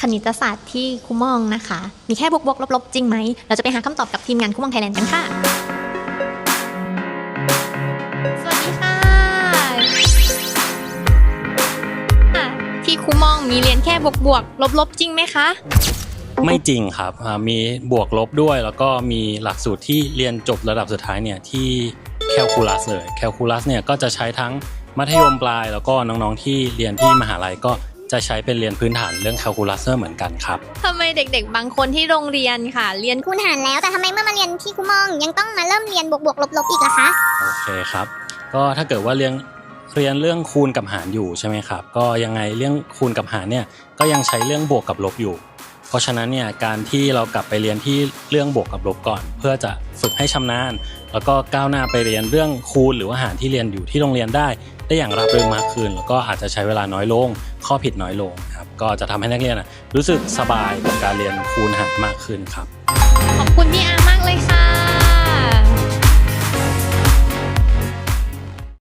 คณิตศาสตร์ที่ครูมองนะคะ มีแค่บวกบวกลบลบจริงไหม เราจะไปหาคำตอบกับทีมงานครูมองไทยแลนด์กันค่ะ สวัสดีค่ะ ที่ครูมองมีเรียนแค่บวกบวกลบลบจริงไหมคะ ไม่จริงครับอ่ามีบวกลบด้วย แล้วก็มีหลักสูตรที่เรียนจบระดับสุดท้ายเนี่ยที่แคลคูลัสเลย แคลคูลัสเนี่ยก็จะใช้ทั้งมัธยมปลาย แล้วก็น้องๆที่เรียนที่มหาลัยก็ จะใช้เป็นเรียนพื้นฐานเรื่องแคลคูลัสเหมือนกันครับทำไมเด็กๆ บางคนที่โรงเรียนค่ะ เรียนคูณหารแล้วแต่ทำไมเมื่อมาเรียนที่คุมอง ยังต้องมาเริ่มเรียนบวกบวกลบลบอีกล่ะคะ โอเคครับ ก็ถ้าเกิดว่าเรียนเรียนเรื่องคูณกับหารอยู่ใช่ไหมครับ ก็ยังไงเรื่องคูณกับหารเนี่ยก็ยังใช้เรื่องบวกกับลบอยู่ เพราะฉะนั้นเนี่ยการที่เรากลับไปเรียนที่เรื่องบวกกับลบก่อน เพื่อจะฝึกให้ชำนาญ แล้วก็ก้าวหน้าไปเรียนเรื่องคูณหรือว่าหารที่เรียนอยู่ที่โรงเรียนได้ ได้อย่างราบรื่นมากขึ้น แล้วก็อาจจะใช้เวลาน้อยลง ข้อผิดน้อยลงครับก็จะทำให้นักเรียนรู้สึกสบายกับการเรียนคูณหารมากขึ้นครับ ขอบคุณพี่อามากเลยค่ะ